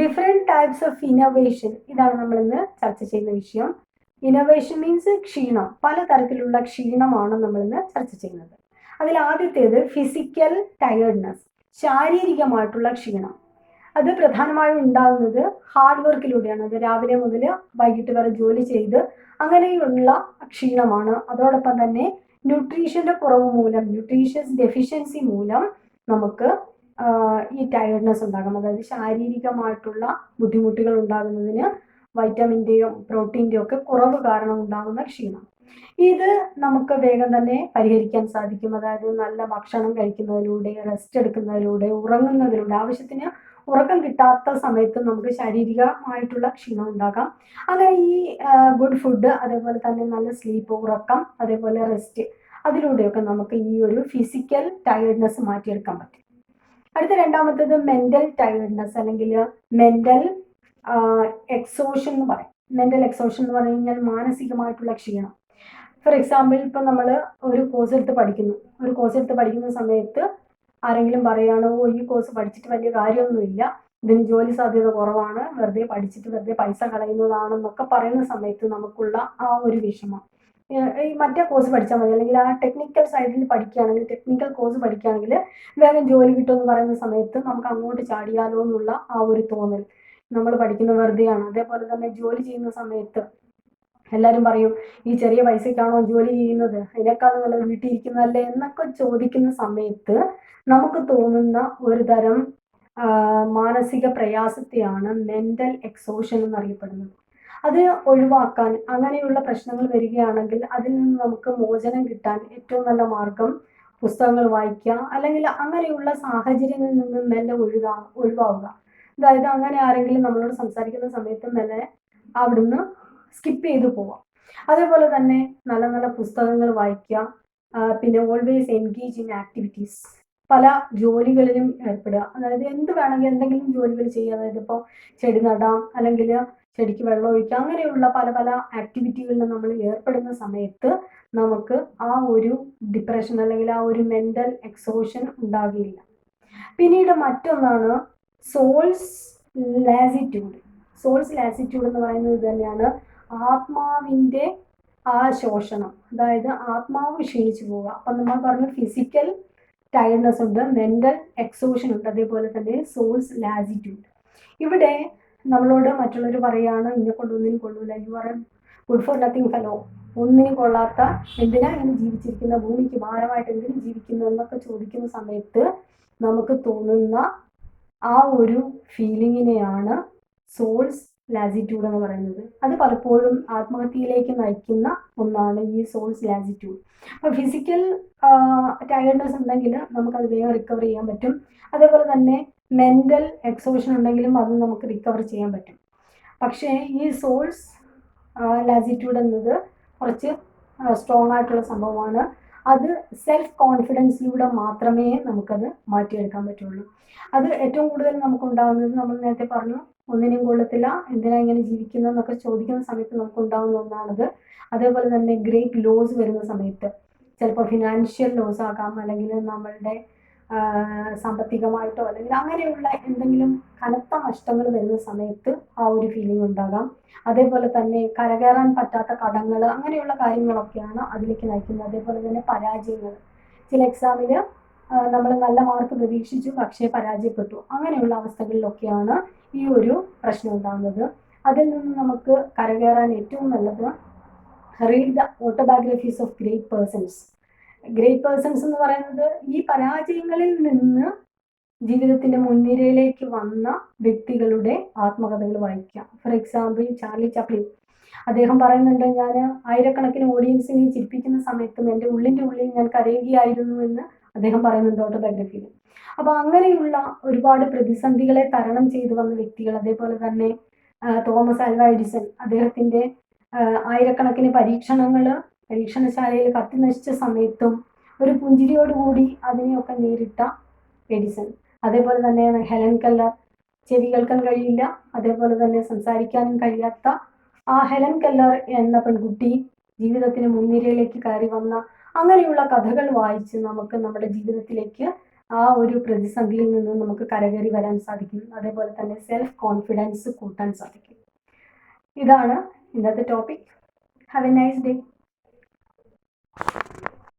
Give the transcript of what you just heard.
Different types of innovation ഇതാണ് നമ്മൾ ഇന്ന് ചർച്ച ചെയ്യുന്ന വിഷയം. ഇന്നോവേഷൻ മീൻസ് ക്ഷീണം. പലതരത്തിലുള്ള ക്ഷീണമാണ് നമ്മൾ ഇന്ന് ചർച്ച ചെയ്യുന്നത്. അതിൽ ആദ്യത്തേത് ഫിസിക്കൽ ടയേർഡ്നെസ് ശാരീരികമായിട്ടുള്ള ക്ഷീണം. അത് പ്രധാനമായും ഉണ്ടാകുന്നത് ഹാർഡ് വർക്കിലൂടെയാണ് അത് രാവിലെ മുതൽ വൈകിട്ട് വരെ ജോലി ചെയ്ത് അങ്ങനെയുള്ള ക്ഷീണമാണ്. അതോടൊപ്പം തന്നെ ന്യൂട്രീഷന്റെ കുറവ് മൂലം ന്യൂട്രീഷ്യസ് ഡെഫിഷ്യൻസി മൂലം നമുക്ക് ഈ ടയർഡ്നെസ് ഉണ്ടാകും. അതായത് ശാരീരികമായിട്ടുള്ള ബുദ്ധിമുട്ടുകൾ ഉണ്ടാകുന്നതിന് വൈറ്റമിന്റെയോ പ്രോട്ടീന്റെയോ ഒക്കെ കുറവ് കാരണം ഉണ്ടാകുന്ന ക്ഷീണം. ഇത് നമുക്ക് വേഗം തന്നെ പരിഹരിക്കാൻ സാധിക്കും. അതായത് നല്ല ഭക്ഷണം കഴിക്കുന്നതിലൂടെ റെസ്റ്റ് എടുക്കുന്നതിലൂടെ ഉറങ്ങുന്നതിലൂടെ ആവശ്യത്തിന് ഉറക്കം കിട്ടാത്ത സമയത്ത് നമുക്ക് ശാരീരികമായിട്ടുള്ള ക്ഷീണം ഉണ്ടാക്കാം അങ്ങനെ ഈ ഗുഡ് ഫുഡ് അതേപോലെ തന്നെ നല്ല സ്ലീപ്പ് ഉറക്കം അതേപോലെ റെസ്റ്റ് അതിലൂടെയൊക്കെ നമുക്ക് ഈ ഒരു ഫിസിക്കൽ ടയർഡ്നെസ് മാറ്റിയെടുക്കാൻ പറ്റും. അടുത്ത രണ്ടാമത്തേത് മെന്റൽ ടയർഡ്നെസ് അല്ലെങ്കിൽ മെന്റൽ എക്സോഷൻ എന്ന് പറയും. മെന്റൽ എക്സോഷൻ എന്ന് പറഞ്ഞു കഴിഞ്ഞാൽ മാനസികമായിട്ടുള്ള ക്ഷീണം. ഫോർ എക്സാമ്പിൾ ഇപ്പം നമ്മൾ ഒരു കോഴ്സ് എടുത്ത് പഠിക്കുന്നു. ഒരു കോഴ്സ് എടുത്ത് പഠിക്കുന്ന സമയത്ത് ആരെങ്കിലും പറയുകയാണ് ഓ ഈ കോഴ്സ് പഠിച്ചിട്ട് വലിയ കാര്യമൊന്നുമില്ല. ഇതിന് ജോലി സാധ്യത കുറവാണ്. വെറുതെ പഠിച്ചിട്ട് വെറുതെ പൈസ കളയുന്നതാണെന്നൊക്കെ പറയുന്ന സമയത്ത് നമുക്കുള്ള ആ ഒരു വിഷമം. ഈ മറ്റേ കോഴ്സ് പഠിച്ചാൽ മതി. അല്ലെങ്കിൽ ആ ടെക്നിക്കൽ സൈഡിൽ പഠിക്കുകയാണെങ്കിൽ ടെക്നിക്കൽ കോഴ്സ് പഠിക്കുകയാണെങ്കിൽ വേഗം ജോലി കിട്ടുമെന്ന് പറയുന്ന സമയത്ത് നമുക്ക് അങ്ങോട്ട് ചാടിയാലോ എന്നുള്ള ആ ഒരു തോന്നൽ നമ്മൾ പഠിക്കുന്ന വെറുതെയാണ്. അതേപോലെ തന്നെ ജോലി ചെയ്യുന്ന സമയത്ത് എല്ലാവരും പറയും ഈ ചെറിയ പൈസയ്ക്കാണോ ജോലി ചെയ്യുന്നത്? അതിനേക്കാൾ നല്ലത് വീട്ടിൽ ഇരിക്കുന്നതല്ലേ? എന്നൊക്കെ ചോദിക്കുന്ന സമയത്ത് നമുക്ക് തോന്നുന്ന ഒരു തരം മാനസിക പ്രയാസത്തെയാണ് മെന്റൽ എക്സോഷൻ എന്നറിയപ്പെടുന്നത്. അത് ഒഴിവാക്കാൻ അങ്ങനെയുള്ള പ്രശ്നങ്ങൾ വരികയാണെങ്കിൽ അതിൽ നിന്ന് നമുക്ക് മോചനം കിട്ടാൻ ഏറ്റവും നല്ല മാർഗം പുസ്തകങ്ങൾ വായിക്കുക അല്ലെങ്കിൽ അങ്ങനെയുള്ള സാഹചര്യങ്ങളിൽ നിന്ന് മെല്ലെ ഒഴുകാ ഒഴിവാവുക. അതായത് അങ്ങനെ ആരെങ്കിലും നമ്മളോട് സംസാരിക്കുന്ന സമയത്ത് മെല്ലെ അവിടുന്ന് സ്കിപ്പ് ചെയ്തു പോവാം. അതേപോലെ തന്നെ നല്ല നല്ല പുസ്തകങ്ങൾ വായിക്കുക പിന്നെ ഓൾവേസ് എൻഗേജ് ഇൻ ആക്ടിവിറ്റീസ് പല ജോലികളിലും ഏർപ്പെടുക. അതായത് എന്ത് വേണമെങ്കിൽ എന്തെങ്കിലും ജോലികൾ ചെയ്യുക. അതായത് ഇപ്പോൾ ചെടി നടാം അല്ലെങ്കിൽ ചെടിക്ക് വെള്ളം ഒഴിക്കുക അങ്ങനെയുള്ള പല പല ആക്ടിവിറ്റികളിൽ നമ്മൾ ഏർപ്പെടുന്ന സമയത്ത് നമുക്ക് ആ ഒരു ഡിപ്രഷൻ അല്ലെങ്കിൽ ആ ഒരു മെന്റൽ എക്സോഷൻ ഉണ്ടാകില്ല. പിന്നീട് മറ്റൊന്നാണ് സോൾസ് ലാസിറ്റ്യൂഡ് സോൾസ് ലാസിറ്റ്യൂഡ് എന്ന് പറയുന്നത് തന്നെയാണ്. ആത്മാവിന്റെ ആ ശോഷണം അതായത് ആത്മാവ് ക്ഷീണിച്ചു പോവുക. അപ്പം നമ്മൾ പറഞ്ഞു ഫിസിക്കൽ ടയർഡ്നെസ് ഉണ്ട് മെന്റൽ എക്സോഷൻ ഉണ്ട് അതേപോലെ തന്നെ സോൾസ് ലാസിറ്റ്യൂഡ് ഇവിടെ നമ്മളോട് മറ്റുള്ളവർ പറയുകയാണ് ഇന്നെ കൊണ്ട് ഒന്നിനും കൊള്ളൂല you are good for nothing fellow ഒന്നിനും കൊള്ളാത്ത എന്തിനാ ഇങ്ങനെ ജീവിച്ചിരിക്കുന്ന ഭൂമിക്ക് ഭാരമായിട്ട് എന്തിനും ജീവിക്കുന്നു എന്നൊക്കെ ചോദിക്കുന്ന സമയത്ത് നമുക്ക് തോന്നുന്ന ആ ഒരു ഫീലിങ്ങിനെയാണ് സോൾസ് ലാസിറ്റ്യൂഡ് എന്ന് പറയുന്നത്. അത് പലപ്പോഴും ആത്മഹത്യയിലേക്ക് നയിക്കുന്ന ഒന്നാണ് ഈ സോൾസ് ലാസിറ്റ്യൂഡ് അപ്പോൾ ഫിസിക്കൽ ടയർഡ്നെസ് ഉണ്ടെങ്കിൽ അത് വേഗം റിക്കവർ ചെയ്യാൻ പറ്റും. അതേപോലെ തന്നെ മെന്റൽ എക്സോഷൻ ഉണ്ടെങ്കിലും അത് നമുക്ക് റിക്കവർ ചെയ്യാൻ പറ്റും. പക്ഷേ ഈ സോൾസ് ലാസിറ്റ്യൂഡ് എന്നത് കുറച്ച് സ്ട്രോങ് ആയിട്ടുള്ള സംഭവമാണ്. അത് സെൽഫ് കോൺഫിഡൻസിലൂടെ മാത്രമേ നമുക്കത് മാറ്റിയെടുക്കാൻ പറ്റുള്ളൂ. അത് ഏറ്റവും കൂടുതൽ നമുക്ക് നമുക്കുണ്ടാകുന്നത് നമ്മൾ നേരത്തെ പറഞ്ഞു ഒന്നിനും കൊള്ളത്തില്ല. എന്തിനാ ഇങ്ങനെ ജീവിക്കുന്നത് എന്നൊക്കെ ചോദിക്കുന്ന സമയത്ത് നമുക്ക് ഉണ്ടാകുന്ന ഒന്നാണത്. അതേപോലെ തന്നെ ഗ്രേറ്റ് ലോസ് വരുന്ന സമയത്ത്. ചിലപ്പോൾ ഫിനാൻഷ്യൽ ലോസ് ആകാം അല്ലെങ്കിൽ നമ്മളുടെ സാമ്പത്തികമായിട്ടോ അല്ലെങ്കിൽ അങ്ങനെയുള്ള എന്തെങ്കിലും കനത്ത നഷ്ടങ്ങൾ വരുന്ന സമയത്ത് ആ ഒരു ഫീലിംഗ് ഉണ്ടാകാം. അതേപോലെ തന്നെ കരകയറാൻ പറ്റാത്ത കടങ്ങൾ അങ്ങനെയുള്ള കാര്യങ്ങളൊക്കെയാണ് അതിലേക്ക് നയിക്കുന്നത്. അതേപോലെ തന്നെ പരാജയങ്ങൾ. ചില എക്സാമിൽ നമ്മൾ നല്ല മാർക്ക് പ്രതീക്ഷിച്ചു പക്ഷേ പരാജയപ്പെട്ടു. അങ്ങനെയുള്ള അവസ്ഥകളിലൊക്കെയാണ് ഈ ഒരു പ്രശ്നം ഉണ്ടാകുന്നത്. അതിൽ നിന്ന് നമുക്ക് കരകയറാൻ ഏറ്റവും നല്ലത് read the autobiographies of great persons great persons എന്ന് പറയുന്നത് ഈ പരാജയങ്ങളിൽ നിന്ന് ജീവിതത്തിന്റെ മുൻനിരയിലേക്ക് വന്ന വ്യക്തികളുടെ ആത്മകഥകൾ വായിക്കാം. ഫോർ എക്സാമ്പിൾ ചാർലി ചാപ്ലിൻ അദ്ദേഹം പറയുന്നുണ്ട് ഞാൻ ആയിരക്കണക്കിന് ഓഡിയൻസിനെ ചിരിപ്പിക്കുന്ന സമയത്തും എന്റെ ഉള്ളിന്റെ ഉള്ളിൽ ഞാൻ കരയുകയായിരുന്നു എന്ന് അദ്ദേഹം പറയുന്നുണ്ട് ഓട്ടോബയോഗ്രഫിയിൽ അപ്പൊ അങ്ങനെയുള്ള ഒരുപാട് പ്രതിസന്ധികളെ തരണം ചെയ്തു വന്ന വ്യക്തികൾ അതേപോലെ തന്നെ തോമസ് ആൽവ എഡിസൺ അദ്ദേഹത്തിന്റെ ആയിരക്കണക്കിന് പരീക്ഷണങ്ങൾ പരീക്ഷണശാലയിൽ കത്തി നശിച്ച സമയത്തും ഒരു പുഞ്ചിരിയോടുകൂടി അതിനെയൊക്കെ നേരിട്ട എഡിസൺ. അതേപോലെ തന്നെ ഹെലൻ കല്ലർ ചെവി കേൾക്കാൻ കഴിയില്ല അതേപോലെ തന്നെ സംസാരിക്കാനും കഴിയാത്ത ആ ഹെലൻ കല്ലർ എന്ന പെൺകുട്ടി ജീവിതത്തിന് മുൻനിരയിലേക്ക് കയറി വന്ന അങ്ങനെയുള്ള കഥകൾ വായിച്ച് നമുക്ക് നമ്മുടെ ജീവിതത്തിലേക്ക് ആ ഒരു പ്രതിസന്ധിയിൽ നിന്ന് നമുക്ക് കരകയറി വരാൻ സാധിക്കും. അതേപോലെ തന്നെ സെൽഫ് കോൺഫിഡൻസ് കൂട്ടാൻ സാധിക്കും. ഇതാണ് ഇന്നത്തെ topic have a nice day